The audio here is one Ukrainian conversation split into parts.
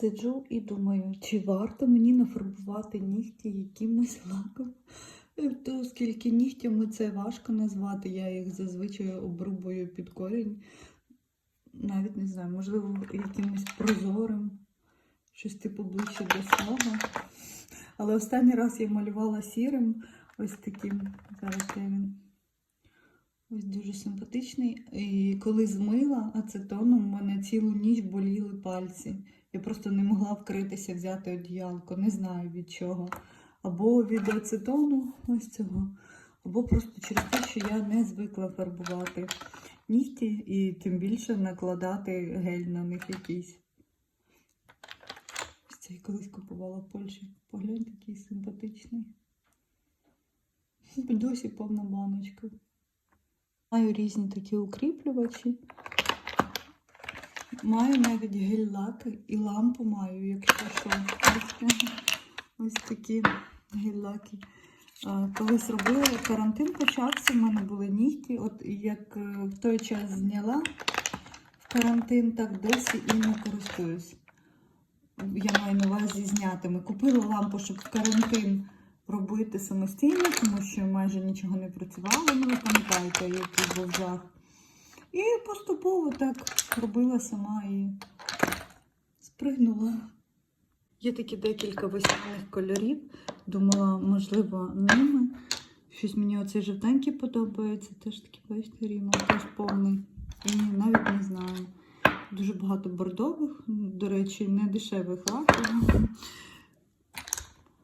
Сиджу і думаю, чи варто мені нафарбувати нігті якимось лаком. Е, То оскільки нігтями це важко назвати, я їх зазвичай обрубую під корінь. Навіть не знаю, можливо, якимось прозорим, щось типу ближче до свого. Але останній раз я малювала сірим, ось таким. Зараз де він. Ось дуже симпатичний. І коли змила ацетоном, у мене цілу ніч боліли пальці. Я просто не могла вкритися, взяти одіялко, не знаю від чого. Або від ацетону, ось цього, або просто через те, що я не звикла фарбувати нігті і тим більше накладати гель на них якийсь. Ось цей колись купувала в Польщі. Поглянь, такий симпатичний. Досі повна баночка. Маю різні такі укріплювачі. Маю навіть гель-лаки і лампу маю, якщо що. Ось, такі гель-лаки. Колись робила карантин почався, в мене були нігті. От як е, в той час зняла в карантин, так досі і не користуюсь. Я маю на увазі знятими. Купила лампу, щоб в карантин робити самостійно, тому що майже нічого не працювало. Ну, ви пам'ятаєте, який був жах. І поступово так робила сама і спригнула. Є такі декілька весняних кольорів. Думала, можливо, ними. Щось мені оцей жовтенький подобається. Теж такий, бачите, ріма, теж повний. І навіть не знаю. Дуже багато бордових, до речі, не дешевих лаків.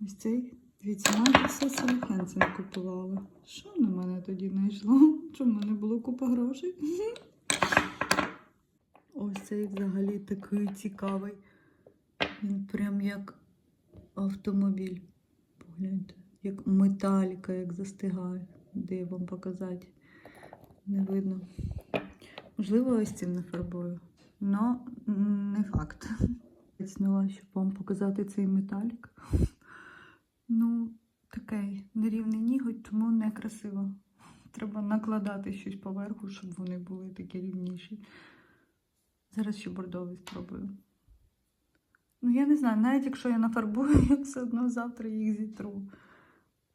Ось цей. Дивіться, навіть все Селхенсен купували. Що на мене тоді не йшло? Чому в мене було купа грошей? Ось цей взагалі такий цікавий. Він прям як автомобіль. Погляньте, як металіка, як застигає. Де вам показати? Не видно. Можливо, ось цим нафарбую. Но не факт. Зняла, щоб вам показати цей металік. Ну, такий нерівний ніготь, тому не красиво. Треба накладати щось поверху, щоб вони були такі рівніші. Зараз ще бордовий спробую. Ну, я не знаю, навіть якщо я нафарбую, я все одно завтра їх зітру.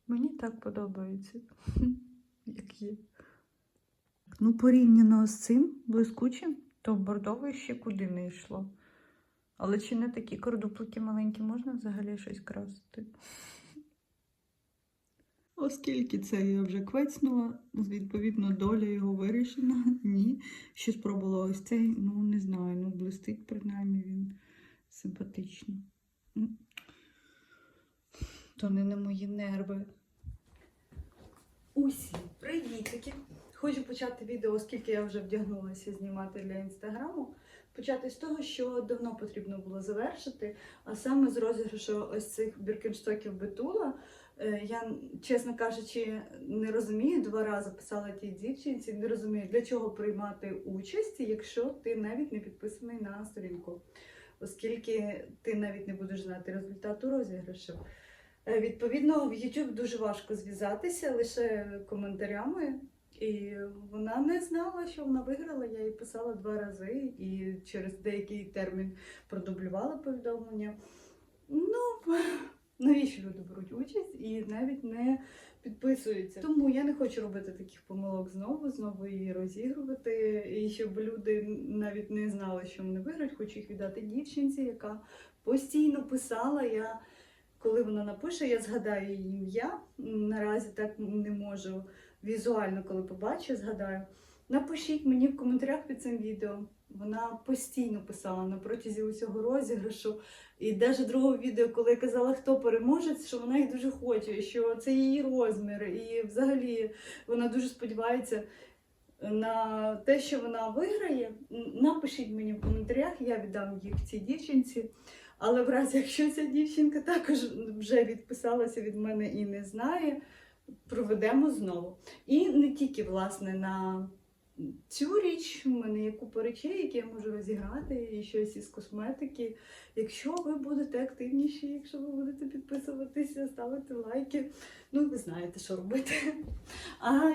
Мені так подобається, як є. Ну, порівняно з цим блискучим, то бордовий ще куди не йшло. Але чи не такі кордуплики маленькі можна взагалі щось красити? Оскільки це я вже квецнула, відповідно, доля його вирішена. Ні. Ще спробувала ось цей, ну не знаю, ну блистить, принаймні він симпатично. М. То не на мої нерви. Усі, привітики! Хочу почати відео, оскільки я вже вдягнулася знімати для інстаграму. Почати з того, що давно потрібно було завершити, а саме з розіграшу ось цих біркенштоків Бетула. Е, Я, чесно кажучи, не розумію. Два рази писала тій дівчинці, не розумію, для чого приймати участь, якщо ти навіть не підписаний на сторінку, оскільки ти навіть не будеш знати результату розіграшу. Е, Відповідно, в YouTube дуже важко зв'язатися лише коментарями. І вона не знала, що вона виграла. Я їй писала два рази і через деякий термін продублювала повідомлення. Ну, навіщо люди беруть участь і навіть не підписуються. Тому я не хочу робити таких помилок знову, знову її розігрувати. І щоб люди навіть не знали, що вони виграють, хочу їх віддати дівчинці, яка постійно писала. Я коли вона напише, я згадаю її ім'я. Наразі так не можу візуально, коли побачу, згадаю. Напишіть мені в коментарях під цим відео. Вона постійно писала на протязі усього розіграшу. І навіть другого відео, коли я казала, хто переможець, що вона їх дуже хоче, що це її розмір. І взагалі вона дуже сподівається на те, що вона виграє. Напишіть мені в коментарях, я віддам їх цій дівчинці. Але в разі, якщо ця дівчинка також вже відписалася від мене і не знає, проведемо знову. І не тільки власне на цю річ, в мене є купа речей, які я можу розіграти, і щось із косметики. Якщо ви будете активніші, якщо ви будете підписуватися, ставити лайки, ну ви знаєте, що робити. А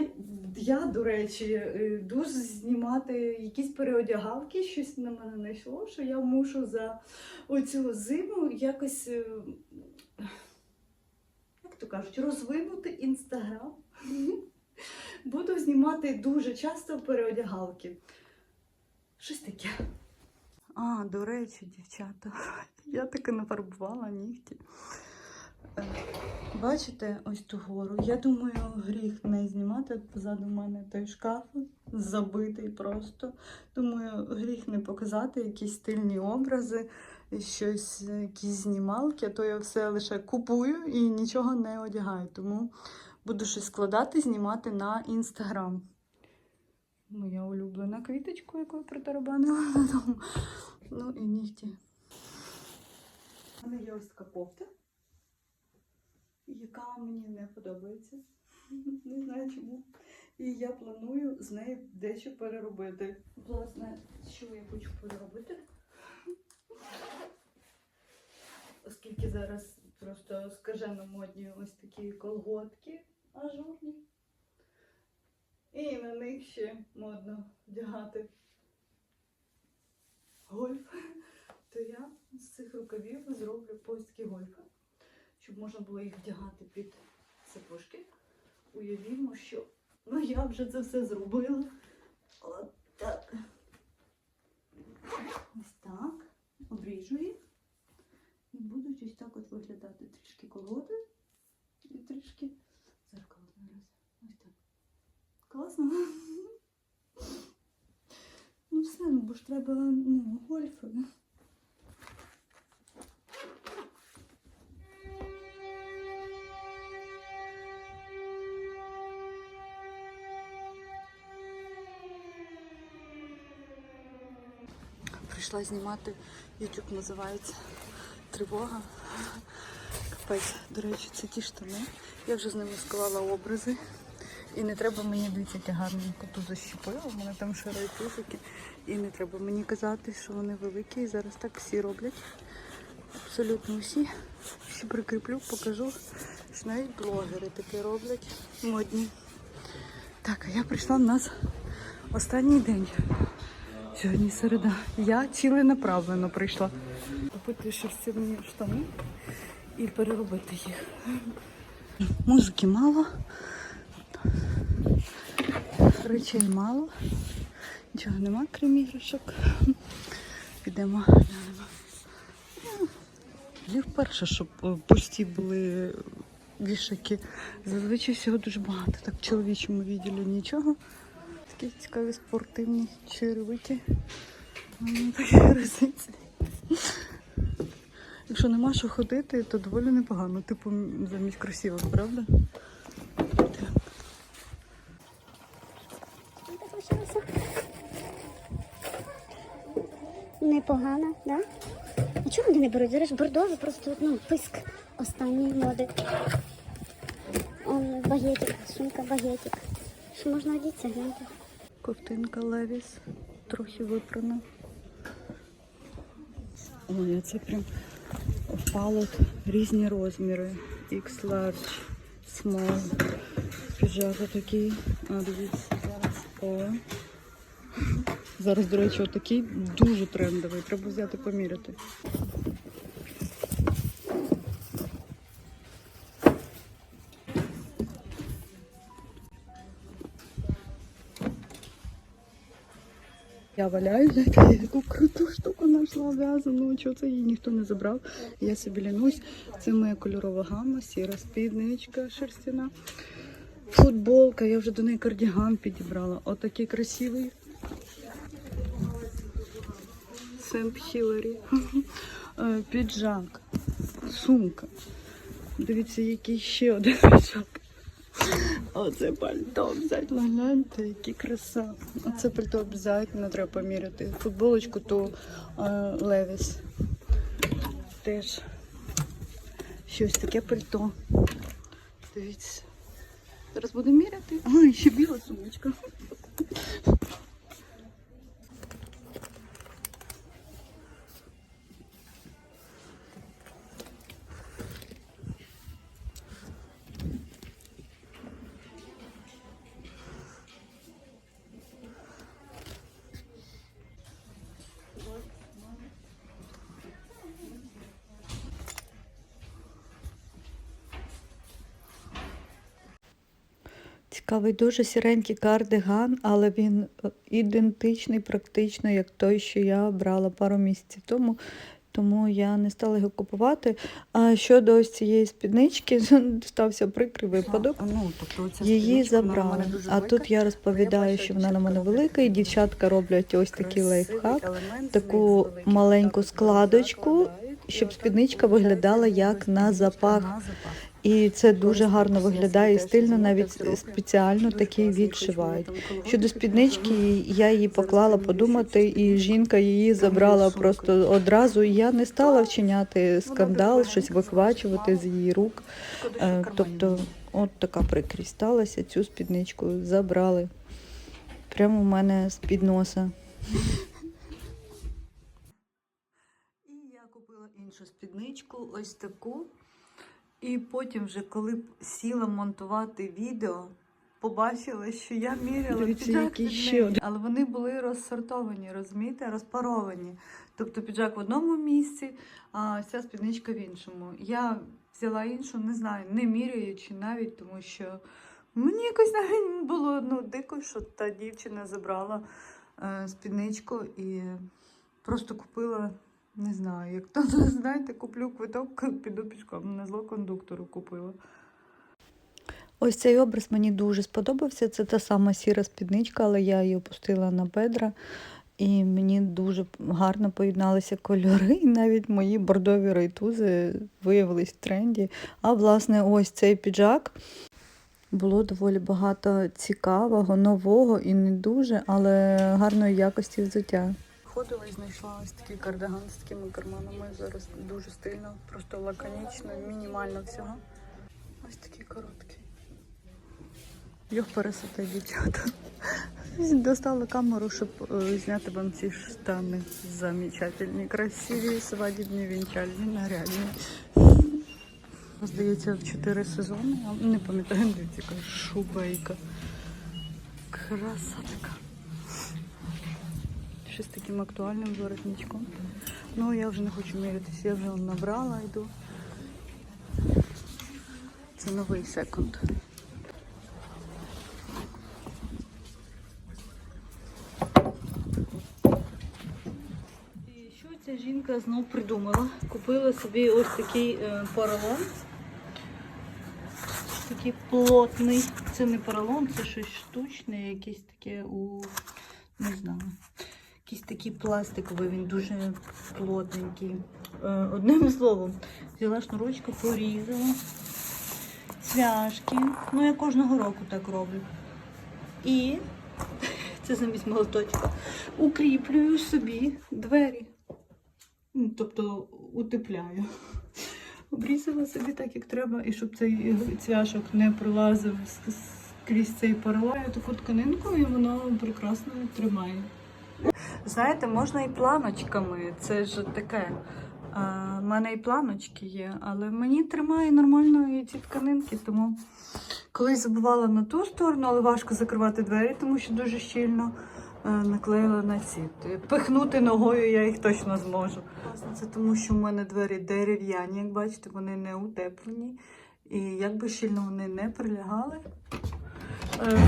я, до речі, е, дуже знімати якісь переодягалки, щось на мене знайшло, що я мушу за оцю зиму якось, е, як то кажуть, розвинути інстаграм. Буду знімати дуже часто переодягалки. Щось таке. А, до речі, дівчата, я таки нафарбувала нігті. Е, Бачите ось ту гору? Я думаю, гріх не знімати позаду мене той шкаф забитий просто. Думаю, гріх не показати якісь стильні образи, щось, якісь знімалки, а то я все лише купую і нічого не одягаю. Тому буду щось складати, знімати на інстаграм. Моя улюблена квіточка, яку я притарабанила додому. Ну і нігті. У мене є ось така кофта, яка мені не подобається. Не знаю чому. І я планую з нею дещо переробити. Власне, що я хочу переробити? Оскільки зараз просто скажено модні ось такі колготки ажурні. І на них ще модно вдягати гольф. То я з цих рукавів зроблю польські гольфи, щоб можна було їх вдягати під сапожки. Уявімо, що ну я вже це все зробила. От так. Ось так. Обріжу їх. І будуть ось так от виглядати трішки колоди і трішки зеркало зараз. Ось так. Класно. Ну все, бо ну, гольфи. Прийшла знімати YouTube називається Тривога. Капець, до речі, це ті штани. Я вже з ними склала образи. І не треба мені дивіться, як я гарненько тут защепила. У мене там шари пусики. І не треба мені казати, що вони великі. І зараз так всі роблять. Абсолютно всі. Ще прикріплю, покажу. Що навіть блогери таке роблять. Модні. Так, а я прийшла в нас останній день. Сьогодні середа. Я ціленаправленно прийшла. Купити шерстяні штани і переробити їх. Музики мало. Речей мало. Нічого нема, крім іграшок. Підемо глянемо. Вперше, щоб пусті були вішаки. Зазвичай всього дуже багато. Так в чоловічому відділі нічого. Такі цікаві спортивні черевики. Резиці. Якщо нема що ходити, то доволі непогано. Типу замість кросівок, правда? Непогано, да? А чому вони не беруть? Зараз бордові просто ну, писк останньої моди. Он багетик, сумка багетик. Що можна одітися, гляньте. Ковтинка Левіс, трохи випрана. Ой, це прям впало різні розміри. X large, small. Піджака такий. А, дивіться, зараз. О. Зараз, до речі, отакий дуже трендовий. Треба взяти поміряти. Я валяюсь, я таку круту штуку знайшла в'язану, чого це її ніхто не забрав. Я собі лянусь. Це моя кольорова гама, сіра спідничка шерстяна. Футболка, я вже до неї кардіган підібрала. Отакий красивий. Сент Хіларі. Е, Піджак, сумка. Дивіться, який ще один піджак. Оце пальто обов'язково гляньте, які краса. Оце пальто обов'язково треба поміряти. Футболочку то Левіс. Теж щось таке пальто. Дивіться. Зараз буду міряти. А, ще біла сумочка. Цікавий, дуже сіренький кардиган, але він е, ідентичний практично, як той, що я брала пару місяців тому. Тому я не стала його купувати. А щодо ось цієї спіднички, стався прикрий випадок. Ну, тобто Її забрали. А тут я розповідаю, що вона на мене велика, і дівчатка роблять ось такий лайфхак. таку маленьку складочку, щоб спідничка виглядала як на запах. І це дуже гарно виглядає і стильно, навіть спеціально такі відшивають. Щодо спіднички, я її поклала подумати, і жінка її забрала просто одразу. Я не стала вчиняти скандал, щось легенька, виквачувати з її рук. Е, Тобто, от така прикрість сталася. Цю спідничку забрали. Прямо у мене з-під носа. І я купила іншу спідничку, ось таку. І потім, вже коли сіла монтувати відео, побачила, що я міряла піджак під ще Але вони були розсортовані, розумієте, розпаровані. Тобто піджак в одному місці, а ця спідничка в іншому. Я взяла іншу, не знаю, не міряючи навіть, тому що мені якось навіть було ну, дико, що та дівчина забрала е, спідничку і просто купила. Не знаю, як то знаєте, куплю квиток, піду пішком. На зло кондуктору купила. Ось цей образ мені дуже сподобався. Це та сама сіра спідничка, але я її опустила на бедра. І мені дуже гарно поєдналися кольори, і навіть мої бордові райтузи виявились в тренді. А власне, ось цей піджак було доволі багато цікавого, нового і не дуже, але гарної якості взуття. Ходила і знайшла ось такий кардиган з такими карманами. Зараз дуже стильно, просто лаконічно, мінімально всього. Ось такий короткий. Його пересити, дівчата. Достала камеру, щоб е, зняти вам ці штани. Замечательні, красиві, свадібні, вінчальні, нарядні. Здається, в 4 сезони. Не пам'ятаю, дивіться, яка шубейка. Краса така. Ще з таким актуальним воротничком. Ну, я вже не хочу мірятися, я вже набрала, йду. Це новий секунд. І що ця жінка знов придумала? Купила собі ось такий е, поролон. Такий плотний. Це не поролон, це щось штучне, якесь таке у не знаю. Якийсь такий пластиковий, він дуже плотненький. Е, одним словом, взяла шнурочку, порізала. Цвяшки. Ну, я кожного року так роблю. І це замість молоточка. Укріплюю собі двері. Ну, Тобто утепляю. Обрізала собі так, як треба, і щоб цей цвяшок не пролазив крізь цей поролаю таку тканинку, і воно прекрасно тримає. Знаєте, можна і планочками. Це ж таке. В мене і планочки є, але мені тримає нормально і ці тканинки, тому колись забувала на ту сторону, але важко закривати двері, тому що дуже щільно е, наклеїла на ці. Пихнути ногою я їх точно зможу. Це тому, що в мене двері дерев'яні, як бачите, вони не утеплені. І як би щільно вони не прилягали,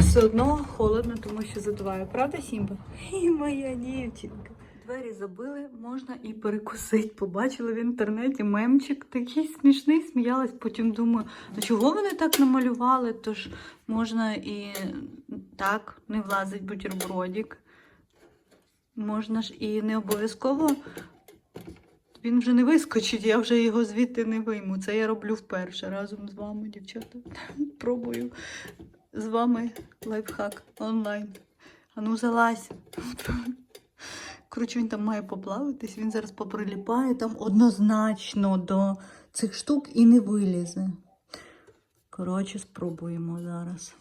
все одно холодно, тому що задуває. Правда, Сімба? І моя дівчинка. Двері забили, можна і перекусити. Побачила в інтернеті мемчик такий смішний, сміялась. Потім думаю, а чого вони так намалювали? Тож можна і так, не влазить бутербродик. Можна ж і не обов'язково. Він вже не вискочить, я вже його звідти не вийму. Це я роблю вперше разом з вами, дівчата. Пробую з вами лайфхак онлайн. Ану, залазь. Коротше, він там має поплавитись, він зараз поприліпає там однозначно до цих штук і не вилізе. Коротше, спробуємо зараз.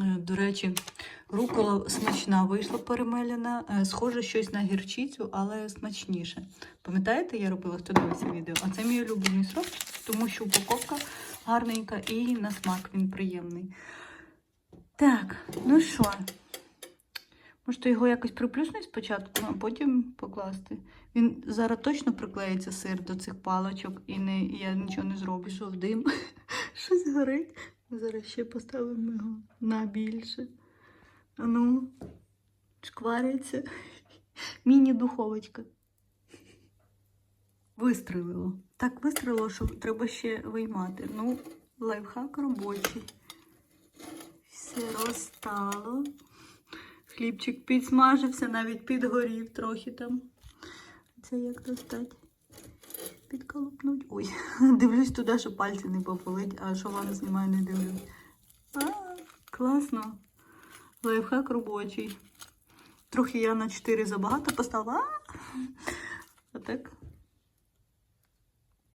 Е, До речі, рукола смачна вийшла перемелена. Е, Схоже щось на гірчицю, але смачніше. Пам'ятаєте, я робила, хто дивиться відео? А це мій улюблений срок, тому що упаковка гарненька і на смак він приємний. Так, ну що? Можете його якось приплюснути спочатку, а потім покласти. Він зараз точно приклеїться сир до цих палочок і не, я нічого не зроблю. Що в дим? Щось горить. Зараз ще поставимо його на більше. А ну, шквариться. Міні-духовочка. Вистрелило. Так вистрелило, що треба ще виймати. Ну, лайфхак робочий. Все розстало. Хлібчик підсмажився, навіть підгорів трохи там. Це як достати? Підколупнуть. Ой, дивлюсь туди, що пальці не попалить, а що вам знімаю, не дивлюсь. А, класно. Лайфхак робочий. Трохи я на 4 забагато поставила. А так